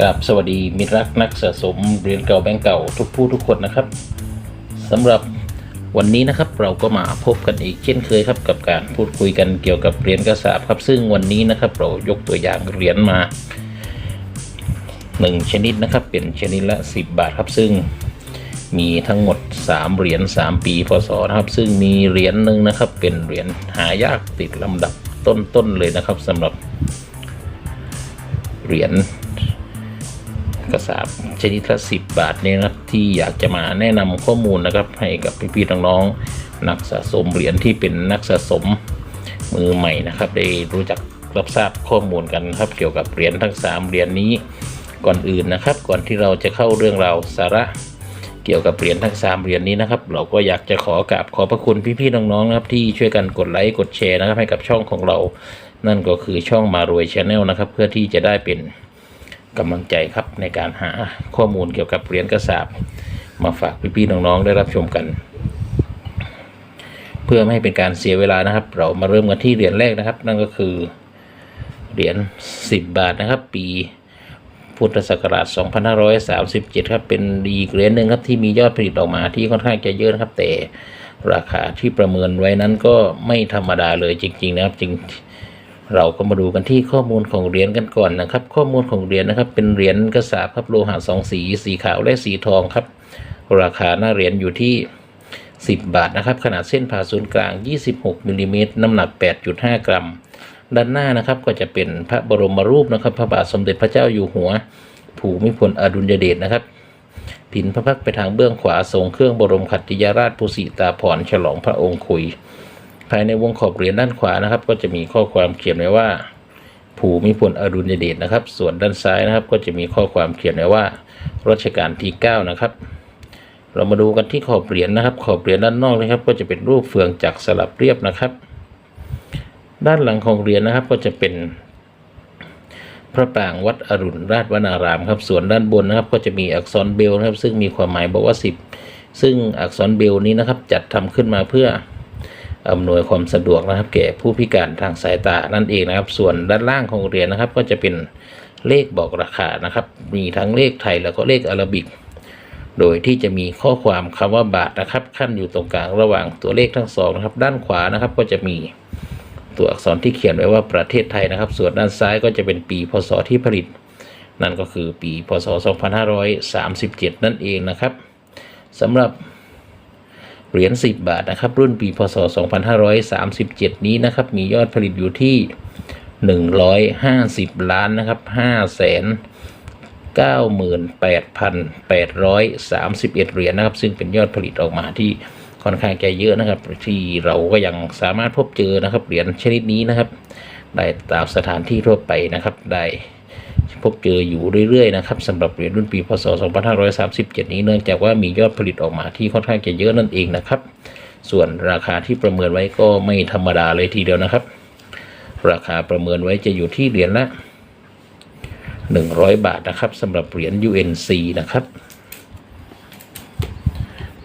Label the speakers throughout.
Speaker 1: กับสวัสดีมิตรรักนักสะสมเหรียญเก่าแบงก์เก่าทุกผู้ทุกคนนะครับสำหรับวันนี้นะครับเราก็มาพบกันอีกเช่นเคยครับกับการพูดคุยกันเกี่ยวกับเหรียญกระสาบครับซึ่งวันนี้นะครับเรายกตัวอย่างเหรียญมาหนึ่งชนิดนะครับเป็นชนิดละ 10 บาทครับซึ่งมีทั้งหมด 3 เหรียญ3 ปีพศนะครับซึ่งมีเหรียญหนึ่งนะครับเป็นเหรียญหายากติดลำดับต้นๆเลยนะครับสำหรับเหรียญ กระสาบชนิดละสิบบาทเนี่ยนะครับที่อยากจะมาแนะนำข้อมูลนะครับให้กับพี่ๆน้องๆนักสะสมเหรียญที่เป็นนักสะสมมือใหม่นะครับได้รู้จักรับทราบข้อมูลกันครับเกี่ยวกับเหรียญทั้งสามเหรียญนี้ก่อนอื่นนะครับ ก่อนที่เราจะเข้าเรื่องราวสาระเกี่ยวกับเหรียญทั้งสามเหรียญนี้นะครับ เราก็อยากจะขอกราบขอบพระคุณพี่ๆน้องๆนะครับที่ช่วยกันกดไลค์กดแชร์นะครับให้กับช่องของเรา นั่นก็คือช่องมารวยชาแนลนะครับ เพื่อที่จะได้เป็น กำลังใจครับในการหาข้อมูลเกี่ยวกับเหรียญกระสาบมาฝากพี่ๆน้องๆได้รับชมกัน เพื่อไม่ให้เป็นการเสียเวลานะครับ เรามาเริ่มกันที่เหรียญแรกนะครับ นั่นก็คือเหรียญ10 บาทนะครับ ปีพุทธศักราช 2537 ครับ เป็นอีกเหรียญหนึ่งครับที่มียอดผลิตออกมาที่ค่อนข้างจะเยอะนะครับ แต่ราคาที่ประเมินไว้นั้นก็ไม่ธรรมดาเลยจริง ๆ นะครับ จริง เราก็มาดูกันที่ข้อมูลของเหรียญกันก่อนนะครับ ข้อมูลของเหรียญนะครับ เป็นเหรียญกระสาบครับโลหะสองสี สีขาวและสีทองครับ ราคาหน้าเหรียญอยู่ที่ 10 บาทนะครับ ขนาดเส้นผ่าศูนย์กลาง 26มิลลิเมตรน้ำหนัก 8.5 กรัม ด้านหน้านะครับก็จะเป็นพระบรมรูปนะครับ พระบาทสมเด็จพระเจ้าอยู่หัว ภูมิพลอดุลยเดชนะครับผินพระพักไปทางเบื้องขวาทรงเครื่องบรมขัตติยราชภูสิตาภรณ์ฉลองพระองค์คุย ภายในวงขอบเหรียญด้านขวานะครับ ก็จะมีข้อความเขียนไว้ว่า ภูมิพลอดุลยเดชนะครับ ส่วนด้านซ้ายนะครับ ก็จะมีข้อความเขียนไว้ว่ารัชกาลที่ 9 นะครับ เรามาดูกันที่ขอบเหรียญนะครับ ขอบเหรียญด้านนอกนะครับ ก็จะเป็นรูปเฟืองจักรสลับเรียบนะครับ ด้านหลังของเหรียญนะครับก็จะเป็นพระปรางวัดอรุณราชวนารามครับส่วนด้านบนนะครับ ก็จะมีอักษรเบลนะครับ ซึ่งมีความหมายบอกว่า 10 ซึ่งอักษรเบลนี้นะครับ จัดทำขึ้นมาเพื่อ อำนวยความสะดวกนะครับ แก่ผู้พิการทางสายตานั่นเองนะครับ ส่วนด้านล่างของเหรียญนะครับ ก็จะเป็นเลขบอกราคานะครับ มีทั้งเลขไทยแล้วก็เลขอารบิก โดยที่จะมีข้อความคำว่าบาทนะครับ ขั้นอยู่ตรงกลางระหว่างตัวเลขทั้งสองนะครับ ด้านขวานะครับก็จะมีตัวอักษรที่เขียนไว้ว่าประเทศไทยนะครับ ส่วนด้านซ้ายก็จะเป็นปีพศที่ผลิต นั่นก็คือปีพศ 2537 นั่นเองนะครับสำหรับ เหรียญ10 บาทนะครับ รุ่นปีพศ 2537 นี้นะครับ มียอดผลิตอยู่ที่ 150 ล้านนะครับ598,831 เหรียญนะครับ ซึ่งเป็นยอดผลิตออกมาที่ค่อนข้างจะเยอะนะครับ ที่เราก็ยังสามารถพบเจอนะครับเหรียญชนิดนี้นะครับ ได้ตามสถานที่ทั่วไปนะครับได้ พบเจออยู่เรื่อยๆนะครับสำหรับเหรียญรุ่นปีพศ 2537 นี้เนื่องจากว่ามียอดผลิตออกมาที่ค่อนข้างจะเยอะนั่นเองนะครับ ส่วนราคาที่ประเมินไว้ก็ไม่ธรรมดาเลยทีเดียวนะครับ ราคาประเมินไว้จะอยู่ที่เหรียญละ 100 บาทนะครับสำหรับเหรียญ UNC นะครับ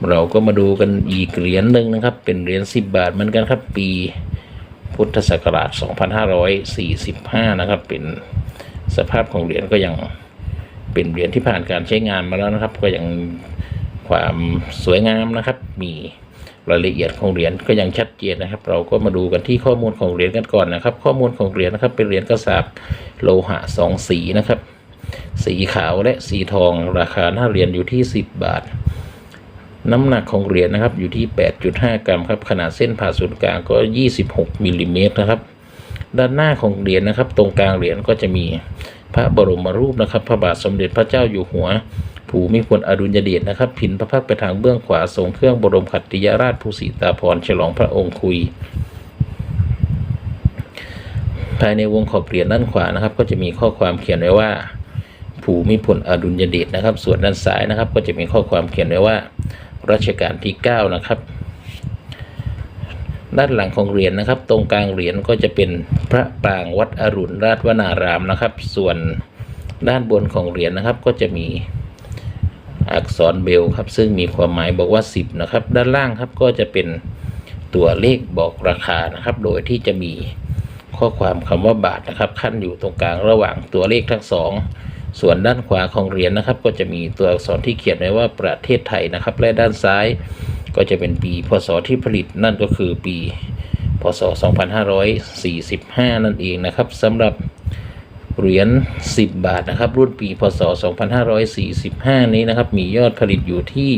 Speaker 1: เราก็มาดูกันอีกเหรียญหนึ่งนะครับ เป็นเหรียญ 10 บาทเหมือนกันครับปีพุทธศักราช 2545 นะครับเป็น สภาพของเหรียญก็ยังเป็นเหรียญที่ผ่านการใช้งานมาแล้วนะครับ ก็ยังความสวยงามนะครับ มีรายละเอียดของเหรียญก็ยังชัดเจนนะครับ เราก็มาดูกันที่ข้อมูลของเหรียญกันก่อนนะครับ ข้อมูลของเหรียญนะครับ เป็นเหรียญกระสาบโลหะสองสีนะครับ สีขาวและสีทอง ราคาหน้าเหรียญอยู่ที่ 10 บาท น้ำหนักของเหรียญนะครับอยู่ที่ 8.5 กรัมครับขนาดเส้นผ่าศูนย์กลางก็ 26มิลลิเมตรนะครับ ด้านหน้าของเหรียญนะครับ ตรงกลางเหรียญก็จะมีพระบรมรูปนะครับ พระบาทสมเด็จพระเจ้าอยู่หัว ภูมิพลอดุลยเดชนะครับผินพระพักตร์ไปทางเบื้องขวาทรงเครื่องบรมขัตติยราชภูสิตาภรฉลองพระองค์คุย ภายในวงขอบเหรียญด้านขวานะครับ ก็จะมีข้อความเขียนไว้ว่า ภูมิพลอดุลยเดชนะครับ ส่วนด้านซ้ายนะครับ ก็จะมีข้อความเขียนไว้ว่ารัชกาลที่ 9 นะครับ ด้านหลังของเหรียญนะครับ ตรงกลางเหรียญก็จะเป็นพระปรางวัดอรุณราชวนารามนะครับ ส่วนด้านบนของเหรียญนะครับ ก็จะมีอักษรเบลครับ ซึ่งมีความหมายบอกว่า 10 นะครับ ด้านล่างครับก็จะเป็นตัวเลขบอกราคานะครับ โดยที่จะมีข้อความคำว่าบาทนะครับ ขั้นอยู่ตรงกลางระหว่างตัวเลขทั้งสองส่วนด้านขวาของเหรียญนะครับ ก็จะมีตัวอักษรที่เขียนไว้ว่าประเทศไทยนะครับ และด้านซ้าย ก็จะเป็นปีพศที่ผลิตนั่นก็คือปี พศ 2545 นั่นเองนะครับสำหรับเหรียญ10 บาทนะครับ รุ่นปี พศ 2545 นี้นะครับ มียอดผลิตอยู่ที่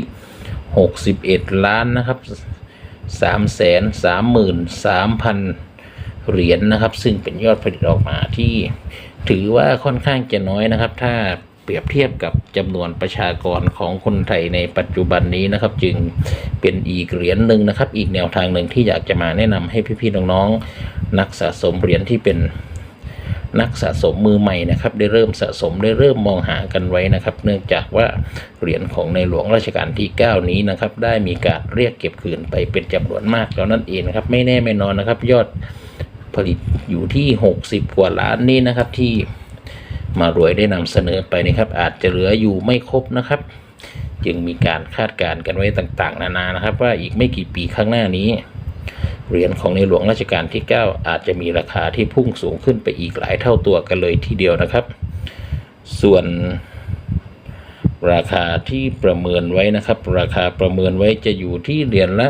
Speaker 1: 61 ล้านนะครับ 3 3 3 3 0 0 เหรียญนะครับ ซึ่งเป็นยอดผลิตออกมาที่ ถือว่าค่อนข้างจะน้อยนะครับ ถ้า เปรียบเทียบกับจำนวนประชากรของคนไทยในปัจจุบันนี้นะครับ จึงเป็นอีกเหรียญหนึ่งนะครับ อีกแนวทางหนึ่งที่อยากจะมาแนะนำให้พี่ๆน้องๆนักสะสมเหรียญที่เป็นนักสะสมมือใหม่นะครับ ได้เริ่มสะสมได้เริ่มมองหากันไว้นะครับ เนื่องจากว่าเหรียญของในหลวงรัชกาลที่ 9 นี้นะครับ ได้มีการเรียกเก็บคืนไปเป็นจำนวนมากแล้วนั่นเองนะครับ ไม่แน่ไม่นอนนะครับ ยอดผลิตอยู่ที่ 60 กว่าล้านนี่นะครับที่ มารวยได้นำเสนอไปนะครับ อาจจะเหลืออยู่ไม่ครบนะครับ จึงมีการคาดการณ์กันไว้ต่างๆ นานานะครับ ว่าอีกไม่กี่ปีข้างหน้านี้เหรียญของในหลวงรัชกาลที่ 9 อาจจะมีราคาที่พุ่งสูงขึ้นไปอีกหลายเท่าตัวกันเลยทีเดียวนะครับ ส่วนราคาที่ประเมินไว้นะครับ ราคาประเมินไว้จะอยู่ที่เหรียญละ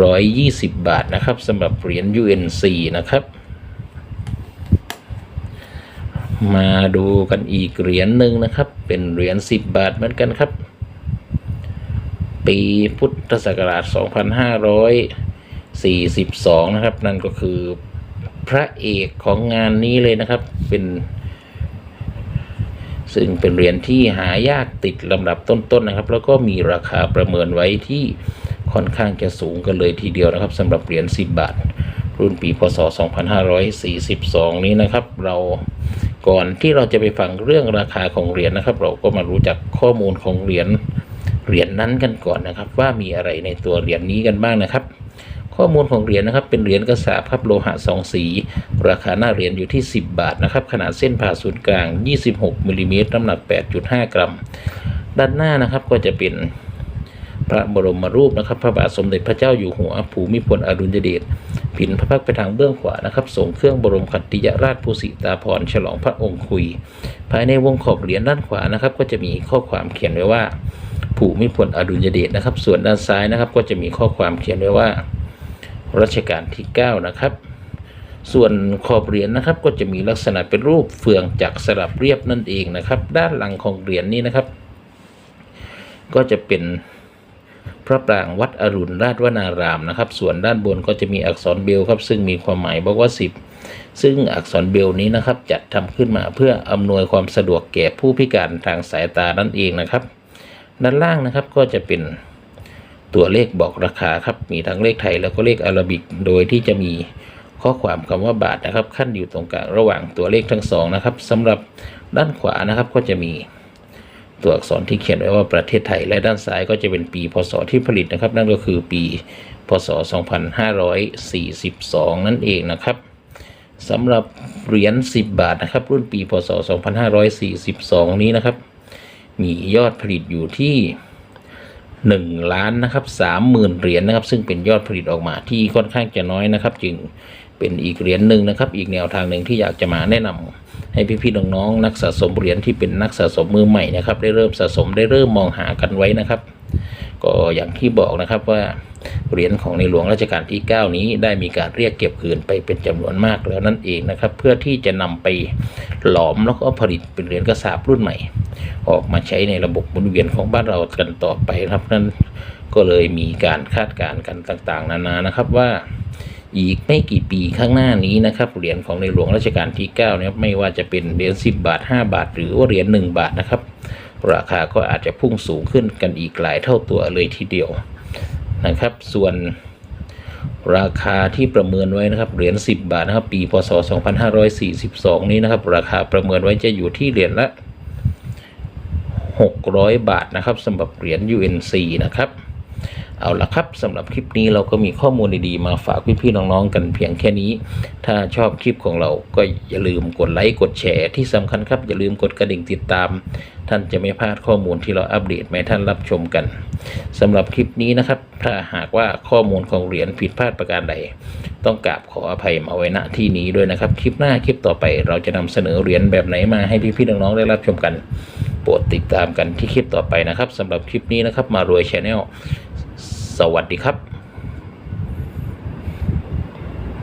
Speaker 1: 120 บาทนะครับสำหรับเหรียญ UNC นะครับ มาดูกันอีกเหรียญหนึ่งนะครับ เป็นเหรียญ10 บาทเหมือนกันครับ ปีพุทธศักราช 2542 นะครับ นั่นก็คือพระเอกของงานนี้เลยนะครับ เป็น ซึ่งเป็นเหรียญที่หายากติดลำดับต้นๆนะครับ แล้วก็มีราคาประเมินไว้ที่ค่อนข้างจะสูงกันเลยทีเดียวนะครับสำหรับเหรียญ10 บาท รุ่นปีพศ 2542 นี้นะครับ เรา ก่อนที่เราจะไปฟังเรื่องราคาของเหรียญนะครับ เราก็มารู้จักข้อมูลของเหรียญเหรียญนั้นกันก่อนนะครับ ว่ามีอะไรในตัวเหรียญนี้กันบ้างนะครับ ข้อมูลของเหรียญนะครับ เป็นเหรียญกระสาบครับโลหะสองสี ราคาหน้าเหรียญอยู่ที่ 10 บาทนะครับ ขนาดเส้นผ่าศูนย์กลาง 26มิลลิเมตรน้ำหนัก 8.5 กรัม ด้านหน้านะครับก็จะเป็นพระบรมรูปนะครับ พระบาทสมเด็จพระเจ้าอยู่หัวภูมิพลอดุลยเดช ผินพระพักไปทางเบื้องขวานะครับส่งเครื่องบรมคัตติยราชภูสิตาภรฉลองพระองค์คุย ภายในวงขอบเหรียญด้านขวานะครับ ก็จะมีข้อความเขียนไว้ว่าภูมิพลอดุลยเดชนะครับ ส่วนด้านซ้ายนะครับ ก็จะมีข้อความเขียนไว้ว่ารัชกาลที่ 9 นะครับ ส่วนขอบเหรียญนะครับ ก็จะมีลักษณะเป็นรูปเฟืองจักรสลับเรียบนั่นเองนะครับ ด้านหลังของเหรียญนี้นะครับ ก็จะเป็น ระปรางวัดอรุณราชวนารามนะครับ ส่วนด้านบนก็จะมีอักษรเบลครับ ซึ่งมีความหมายบอกว่า 10 ซึ่งอักษรเบลนี้นะครับจัดทำขึ้นมาเพื่ออำนวยความสะดวกแก่ผู้พิการทางสายตานั่นเองนะครับ ด้านล่างนะครับก็จะเป็นตัวเลขบอกราคาครับ มีทั้งเลขไทยแล้วก็เลขอารบิก โดยที่จะมีข้อความคำว่าบาทนะครับ ขั้นอยู่ตรงกลางระหว่างตัวเลขทั้งสองนะครับสำหรับด้านขวานะครับก็จะมี ตัวอักษรที่เขียนไว้ว่าประเทศไทย และด้านซ้ายก็จะเป็นปีพศที่ผลิตนะครับ นั่นก็คือปี พศ 2542 นั่นเองนะครับสำหรับเหรียญ10 บาทนะครับ รุ่นปี พศ 2542 นี้นะครับ มียอดผลิตอยู่ที่1ล้านนะครับ30,000เหรียญนะครับ ซึ่งเป็นยอดผลิตออกมาที่ค่อนข้างจะน้อยนะครับ จึงเป็นอีกเหรียญหนึ่งนะครับ อีกแนวทางหนึ่งที่อยากจะมาแนะนำ ให้พี่ๆน้องๆนักสะสมเหรียญที่เป็นนักสะสมมือใหม่นะครับ ได้เริ่มสะสมได้เริ่มมองหากันไว้นะครับ ก็อย่างที่บอกนะครับว่าเหรียญของในหลวงรัชกาลที่ 9 นี้ได้มีการเรียกเก็บคืนไปเป็นจำนวนมากแล้วนั่นเองนะครับ เพื่อที่จะนำไปหลอมแล้วก็ผลิตเป็นเหรียญกระสาบรุ่นใหม่ ออกมาใช้ในระบบหมุนเวียนของบ้านเรากันต่อไปครับนั้นก็เลยมีการคาดการณ์กันต่างๆ นานานะครับว่า อีกไม่กี่ปีข้างหน้านี้นะครับเหรียญของในหลวงรัชกาลที่9นะครับไม่ว่าจะเป็นเหรียญ10 บาท 5 บาท หรือว่าเหรียญ1บาทนะครับ ราคาก็อาจจะพุ่งสูงขึ้นกันอีกหลายเท่าตัวเลยทีเดียวนะครับ ส่วนราคาที่ประเมินไว้นะครับเหรียญ10 บาทนะครับ ปีพศ 2542 นี้นะครับ ราคาประเมินไว้จะอยู่ที่เหรียญละ 600 บาทนะครับสำหรับเหรียญ UNC นะครับ เอาละครับสำหรับคลิปนี้เราก็มีข้อมูลดีๆมาฝากพี่ๆน้องๆกันเพียงแค่นี้ ถ้าชอบคลิปของเราก็อย่าลืมกดไลค์กดแชร์ที่สำคัญครับอย่าลืมกดกระดิ่งติดตาม ท่านจะไม่พลาดข้อมูลที่เราอัปเดตมาให้ท่านรับชมกันสำหรับคลิปนี้นะครับ ถ้าหากว่าข้อมูลของเหรียญผิดพลาดประการใด ต้องกราบขออภัยมาไว้ณที่นี้ด้วยนะครับคลิปหน้าคลิปต่อไป เราจะนำเสนอเหรียญแบบไหนมาให้พี่ๆน้องๆได้รับชมกันโปรดติดตามกันที่คลิปต่อไปนะครับสำหรับคลิปนี้นะครับมารวยชาแนล สวัสดีครับ